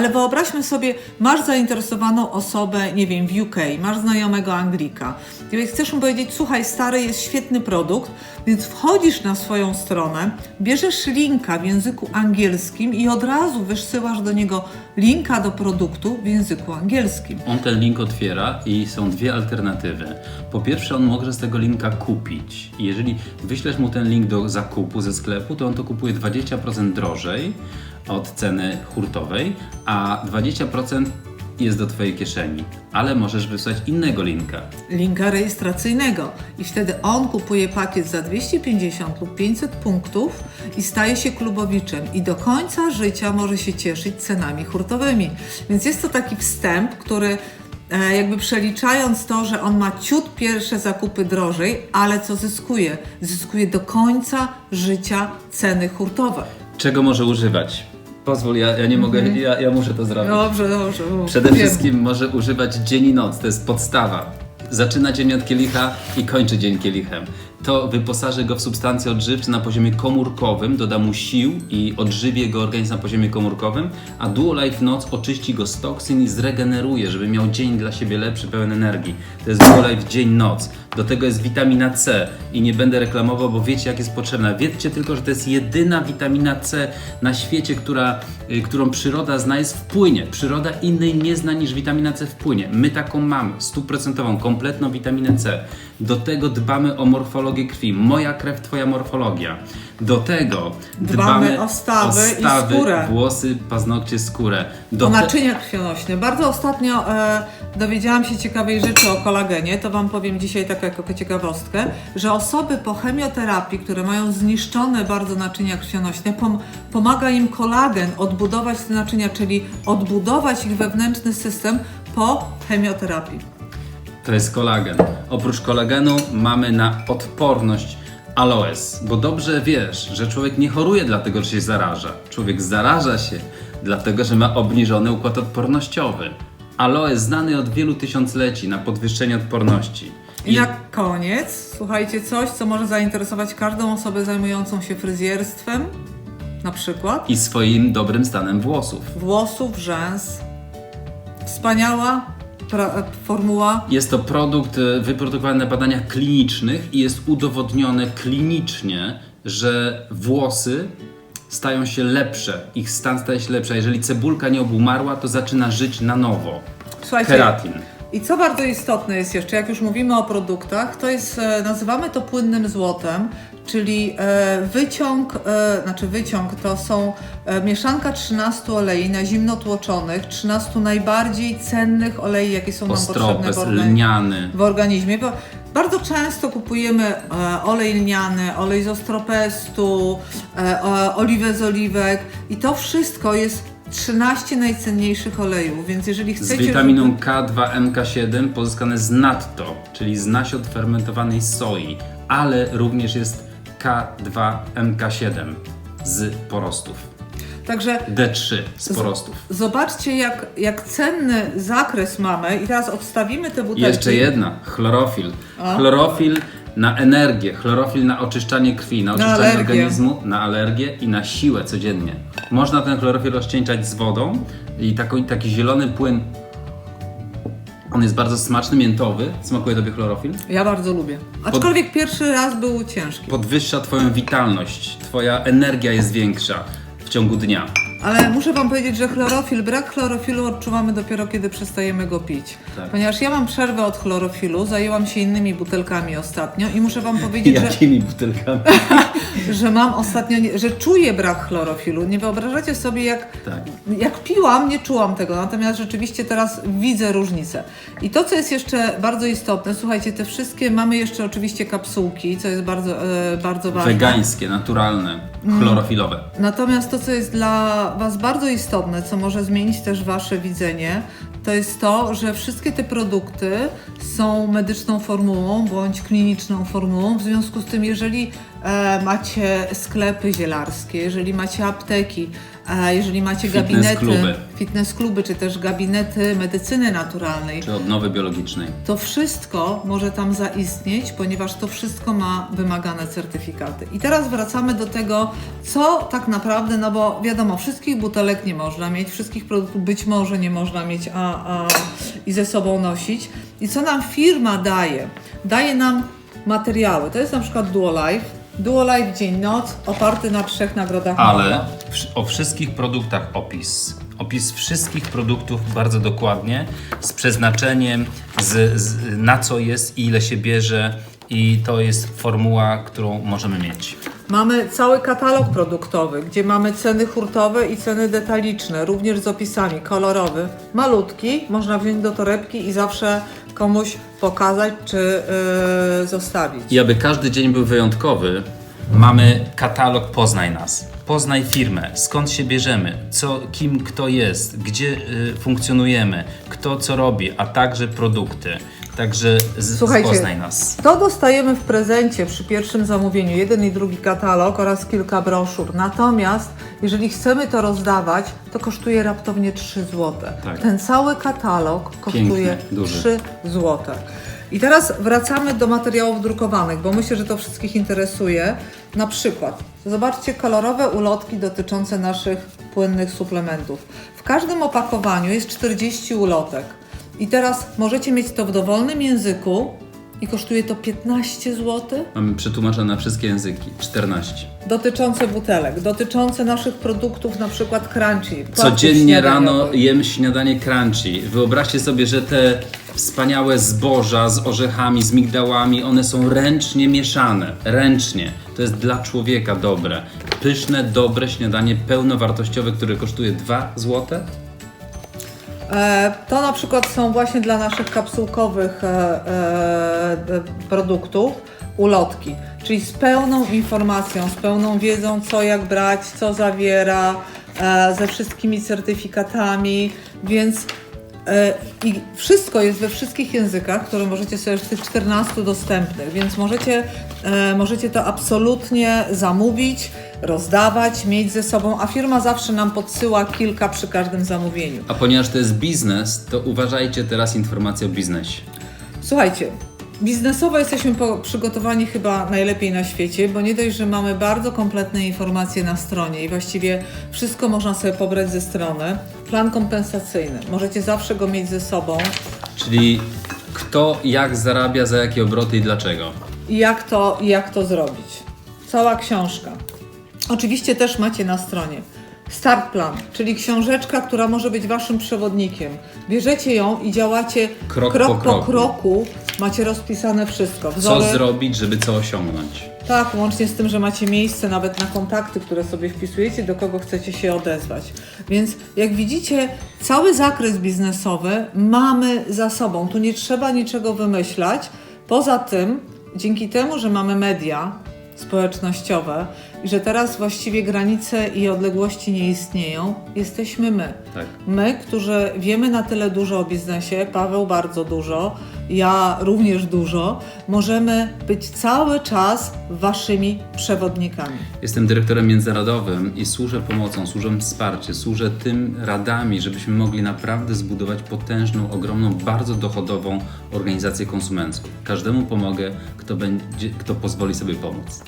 ale wyobraźmy sobie, masz zainteresowaną osobę, nie wiem, w UK, masz znajomego Anglika. I chcesz mu powiedzieć, słuchaj, stary, jest świetny produkt, więc wchodzisz na swoją stronę, bierzesz linka w języku angielskim i od razu wysyłasz do niego linka do produktu w języku angielskim. On ten link otwiera i są dwie alternatywy. Po pierwsze, on może z tego linka kupić. Jeżeli wyślesz mu ten link do zakupu ze sklepu, to on to kupuje 20% drożej od ceny hurtowej, a 20% jest do Twojej kieszeni. Ale możesz wysłać innego linka. linka rejestracyjnego i wtedy on kupuje pakiet za 250 lub 500 punktów i staje się klubowiczem i do końca życia może się cieszyć cenami hurtowymi. Więc jest to taki wstęp, który e, jakby przeliczając to, że on ma ciut pierwsze zakupy drożej, ale co zyskuje? Zyskuje do końca życia ceny hurtowe. Czego może używać? Pozwól, ja, ja nie mogę, ja, ja muszę to zrobić. Dobrze, dobrze. Przede wszystkim może używać dzień i noc, to jest podstawa. Zaczyna dzień od kielicha i kończy dzień kielichem. To wyposaży go w substancje odżywcze na poziomie komórkowym, doda mu sił i odżywi jego organizm na poziomie komórkowym, a Duo Life Noc oczyści go z toksyn i zregeneruje, żeby miał dzień dla siebie lepszy, pełen energii. To jest Duo Life dzień-noc. Do tego jest witamina C i nie będę reklamował, bo wiecie jak jest potrzebna. Wiedzcie tylko, że to jest jedyna witamina C na świecie, która, y, którą przyroda zna jest w płynie. Przyroda innej nie zna niż witamina C w płynie. My taką mamy, stuprocentową, kompletną witaminę C. Do tego dbamy o morfologię krwi. Moja krew, twoja morfologia. Do tego Dbamy o stawy i stawy, skórę. włosy, paznokcie, skórę. Do O naczynia krwionośne. Bardzo ostatnio e, dowiedziałam się ciekawej rzeczy o kolagenie. To Wam powiem dzisiaj tak jako ciekawostkę, że osoby po chemioterapii, które mają zniszczone bardzo naczynia krwionośne, pom- pomaga im kolagen odbudować te naczynia, czyli odbudować ich wewnętrzny system po chemioterapii. To jest kolagen. Oprócz kolagenu mamy na odporność aloes, bo dobrze wiesz, że człowiek nie choruje dlatego, że się zaraża. Człowiek zaraża się dlatego, że ma obniżony układ odpornościowy. Aloes znany od wielu tysiącleci na podwyższenie odporności. I na koniec, słuchajcie, coś, co może zainteresować każdą osobę zajmującą się fryzjerstwem, na przykład i swoim dobrym stanem włosów. włosów, rzęs. Wspaniała pra- formuła. Jest to produkt e, wyprodukowany na badaniach klinicznych i jest udowodnione klinicznie, że włosy stają się lepsze, ich stan staje się lepszy. Jeżeli cebulka nie obumarła, to zaczyna żyć na nowo. Słuchajcie, Keratin. I co bardzo istotne jest jeszcze, jak już mówimy o produktach, to jest, e, nazywamy to płynnym złotem, czyli e, wyciąg, e, znaczy wyciąg to są e, mieszanka 13 olei na zimno tłoczonych, 13 najbardziej cennych olei, jakie są nam potrzebne w, lniany. w organizmie. Bo bardzo często kupujemy olej lniany, olej z ostropestu, oliwę z oliwek i to wszystko jest 13 najcenniejszych olejów, więc jeżeli Z chcecie... witaminą żeby- K2 MK7 pozyskane z natto, czyli z nasiot fermentowanej soi, ale również jest K2 MK7 z porostów. Także D3 z porostów. zobaczcie, jak, jak cenny zakres mamy i teraz odstawimy te butelki. Jeszcze jedna, chlorofil. O. Chlorofil na energię, chlorofil na oczyszczanie krwi, na oczyszczanie alergię. organizmu, na alergię i na siłę codziennie. Można ten chlorofil rozcieńczać z wodą i taki, taki zielony płyn, on jest bardzo smaczny, miętowy. Smakuje Tobie chlorofil? Ja bardzo lubię. Aczkolwiek pierwszy raz był ciężki. Podwyższa Twoją witalność, Twoja energia jest większa w ciągu dnia. Ale muszę Wam powiedzieć, że chlorofil, brak chlorofilu odczuwamy dopiero kiedy przestajemy go pić. Tak. Ponieważ ja mam przerwę od chlorofilu, zajęłam się innymi butelkami ostatnio i muszę Wam powiedzieć, że, Jakimi butelkami? że mam ostatnio, że czuję brak chlorofilu. Nie wyobrażacie sobie, jak Tak. Jak piłam, nie czułam tego, natomiast rzeczywiście teraz widzę różnicę. I to, co jest jeszcze bardzo istotne, słuchajcie, te wszystkie, mamy jeszcze oczywiście kapsułki, co jest bardzo, e, bardzo ważne. Wegańskie, naturalne, Mm. chlorofilowe. Natomiast to, co jest dla Was bardzo istotne, co może zmienić też Wasze widzenie, to jest to, że wszystkie te produkty są medyczną formułą bądź kliniczną formułą. W związku z tym, jeżeli e, macie sklepy zielarskie, jeżeli macie apteki, E, Jeżeli macie Fitness gabinety, kluby. fitness kluby, czy też gabinety medycyny naturalnej, Czy odnowy biologicznej. to wszystko może tam zaistnieć, ponieważ to wszystko ma wymagane certyfikaty. I teraz wracamy do tego, co tak naprawdę, no bo wiadomo, wszystkich butelek nie można mieć, wszystkich produktów być może nie można mieć a, a, i ze sobą nosić. I co nam firma daje? Daje nam materiały. To jest na przykład Duolife. Duolife dzień-noc, oparty na trzech nagrodach Ale o wszystkich produktach opis. Opis wszystkich produktów bardzo dokładnie, z przeznaczeniem, z, z, na co jest i ile się bierze. I to jest formuła, którą możemy mieć. Mamy cały katalog produktowy, gdzie mamy ceny hurtowe i ceny detaliczne, również z opisami, kolorowy, malutki, można wziąć do torebki i zawsze komuś pokazać czy yy, zostawić. I aby każdy dzień był wyjątkowy, mamy katalog Poznaj nas. Poznaj firmę, skąd się bierzemy, co, kim kto jest, gdzie y, funkcjonujemy, kto co robi, a także produkty. Także z, Słuchajcie, poznaj nas. To dostajemy w prezencie przy pierwszym zamówieniu, jeden i drugi katalog oraz kilka broszur. Natomiast jeżeli chcemy to rozdawać, to kosztuje raptownie 3 zł. Tak. Ten cały katalog kosztuje Piękny, duży. 3 zł. I teraz wracamy do materiałów drukowanych, bo myślę, że to wszystkich interesuje. Na przykład, zobaczcie kolorowe ulotki dotyczące naszych płynnych suplementów. W każdym opakowaniu jest 40 ulotek. I teraz możecie mieć to w dowolnym języku i kosztuje to 15 zł. Mamy przetłumaczone na wszystkie języki. 14. Dotyczące butelek, dotyczące naszych produktów, na przykład crunchy. Codziennie rano jem śniadanie crunchy. Wyobraźcie sobie, że te wspaniałe zboża z orzechami, z migdałami, one są ręcznie mieszane. Ręcznie. To jest dla człowieka dobre. Pyszne, dobre śniadanie pełnowartościowe, które kosztuje 2 zł. E, To na przykład są właśnie dla naszych kapsułkowych e, e, produktów ulotki, czyli z pełną informacją, z pełną wiedzą, co jak brać, co zawiera, ze wszystkimi certyfikatami, więc i wszystko jest we wszystkich językach, które możecie sobie z tych 14 dostępnych, więc możecie, e, możecie to absolutnie zamówić, rozdawać, mieć ze sobą, a firma zawsze nam podsyła kilka przy każdym zamówieniu. A ponieważ to jest biznes, to uważajcie teraz informacje o biznesie. Słuchajcie, biznesowo jesteśmy przygotowani chyba najlepiej na świecie, bo nie dość, że mamy bardzo kompletne informacje na stronie i właściwie wszystko można sobie pobrać ze strony. Plan kompensacyjny, możecie zawsze go mieć ze sobą Czyli kto jak zarabia, za jakie obroty i dlaczego. i jak to, jak to zrobić. Cała książka. Oczywiście też macie na stronie. Start plan, czyli książeczka, która może być waszym przewodnikiem. Bierzecie ją i działacie Krok krok po po, kroku. kroku. Macie rozpisane wszystko. Co Wzory, zrobić, żeby co osiągnąć? Tak, łącznie z tym, że macie miejsce nawet na kontakty, które sobie wpisujecie, do kogo chcecie się odezwać. Więc jak widzicie, cały zakres biznesowy mamy za sobą. Tu nie trzeba niczego wymyślać. Poza tym, dzięki temu, że mamy media społecznościowe że teraz właściwie granice i odległości nie istnieją, jesteśmy my. Tak. My, którzy wiemy na tyle dużo o biznesie, Paweł bardzo dużo, ja również dużo, możemy być cały czas waszymi przewodnikami. Jestem dyrektorem międzynarodowym i służę pomocą, służę wsparciem, służę tym radami, żebyśmy mogli naprawdę zbudować potężną, ogromną, bardzo dochodową organizację konsumencką. Każdemu pomogę, kto, będzie, kto pozwoli sobie pomóc.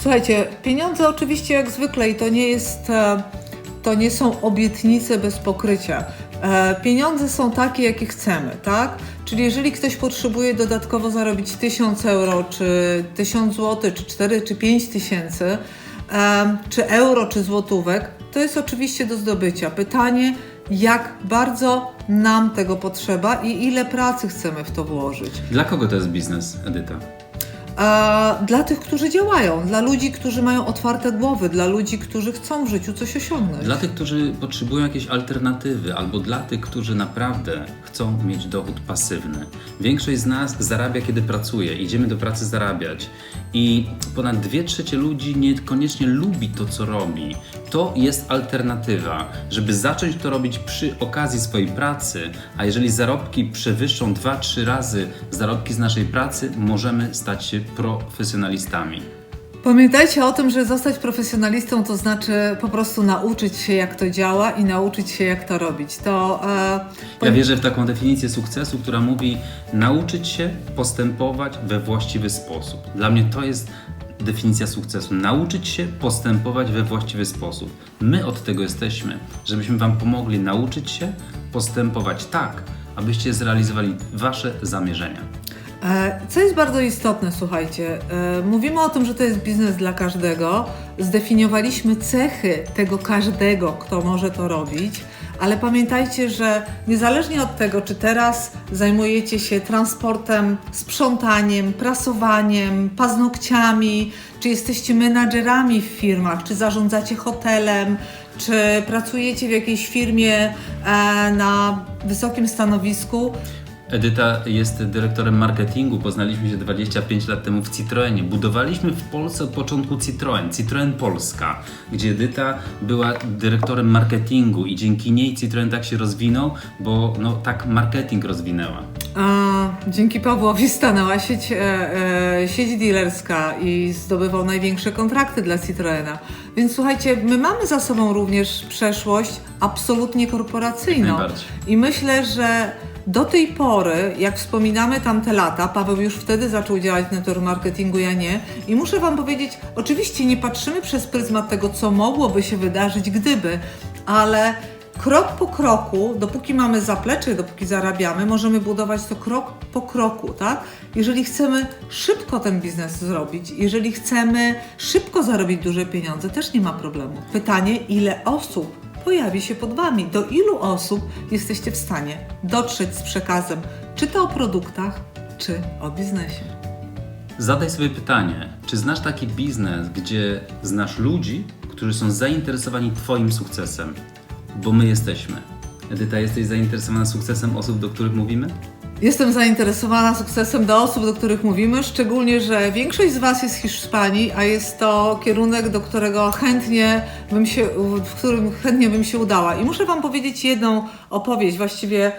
Słuchajcie, pieniądze oczywiście jak zwykle i to nie jest, e, to nie są obietnice bez pokrycia. E, Pieniądze są takie, jakie chcemy, tak? Czyli jeżeli ktoś potrzebuje dodatkowo zarobić 1000 euro, czy 1000 zł, czy 4, czy 5 tysięcy, em, czy euro, czy złotówek, to jest oczywiście do zdobycia. Pytanie, jak bardzo nam tego potrzeba i ile pracy chcemy w to włożyć. Dla kogo to jest biznes, Edyta? Dla tych, którzy działają, dla ludzi, którzy mają otwarte głowy, dla ludzi, którzy chcą w życiu coś osiągnąć. Dla tych, którzy potrzebują jakiejś alternatywy, albo dla tych, którzy naprawdę chcą mieć dochód pasywny. Większość z nas zarabia, kiedy pracuje, idziemy do pracy zarabiać. I ponad 2 trzecie ludzi niekoniecznie lubi to, co robi. To jest alternatywa, żeby zacząć to robić przy okazji swojej pracy, a jeżeli zarobki przewyższą 2-3 razy zarobki z naszej pracy, możemy stać się profesjonalistami. Pamiętajcie o tym, że zostać profesjonalistą to znaczy po prostu nauczyć się, jak to działa i nauczyć się, jak to robić. To. E, Ja wierzę w taką definicję sukcesu, która mówi nauczyć się postępować we właściwy sposób. Dla mnie to jest definicja sukcesu. Nauczyć się postępować we właściwy sposób. My od tego jesteśmy, żebyśmy Wam pomogli nauczyć się postępować tak, abyście zrealizowali Wasze zamierzenia. E, Co jest bardzo istotne, słuchajcie, e, mówimy o tym, że to jest biznes dla każdego. Zdefiniowaliśmy cechy tego każdego, kto może to robić, ale pamiętajcie, że niezależnie od tego, czy teraz zajmujecie się transportem, sprzątaniem, prasowaniem, paznokciami, czy jesteście menadżerami w firmach, czy zarządzacie hotelem, czy pracujecie w jakiejś firmie e, na wysokim stanowisku, Edyta jest dyrektorem marketingu. Poznaliśmy się 25 lat temu w Citroenie. Budowaliśmy w Polsce od początku Citroen, Citroen Polska, gdzie Edyta była dyrektorem marketingu i dzięki niej Citroen tak się rozwinął, bo no, tak marketing rozwinęła. A, dzięki Pawłowi stanęła sieć, e, e, sieć dealerska i zdobywał największe kontrakty dla Citroena. Więc słuchajcie, my mamy za sobą również przeszłość absolutnie korporacyjną. I myślę, że do tej pory, jak wspominamy tamte lata, Paweł już wtedy zaczął działać w network marketingu, ja nie. I muszę Wam powiedzieć, oczywiście nie patrzymy przez pryzmat tego, co mogłoby się wydarzyć, gdyby, ale krok po kroku, dopóki mamy zaplecze, dopóki zarabiamy, możemy budować to krok po kroku, tak? Jeżeli chcemy szybko ten biznes zrobić, jeżeli chcemy szybko zarobić duże pieniądze, też nie ma problemu. Pytanie, ile osób pojawi się pod Wami. Do ilu osób jesteście w stanie dotrzeć z przekazem, czy to o produktach, czy o biznesie. Zadaj sobie pytanie, czy znasz taki biznes, gdzie znasz ludzi, którzy są zainteresowani Twoim sukcesem? Bo my jesteśmy. Edyta, jesteś zainteresowana sukcesem osób, do których mówimy? Jestem zainteresowana sukcesem do osób, do których mówimy, szczególnie, że większość z Was jest z Hiszpanii, a jest to kierunek, do którego chętnie bym się, w którym chętnie bym się udała. I muszę Wam powiedzieć jedną opowieść, właściwie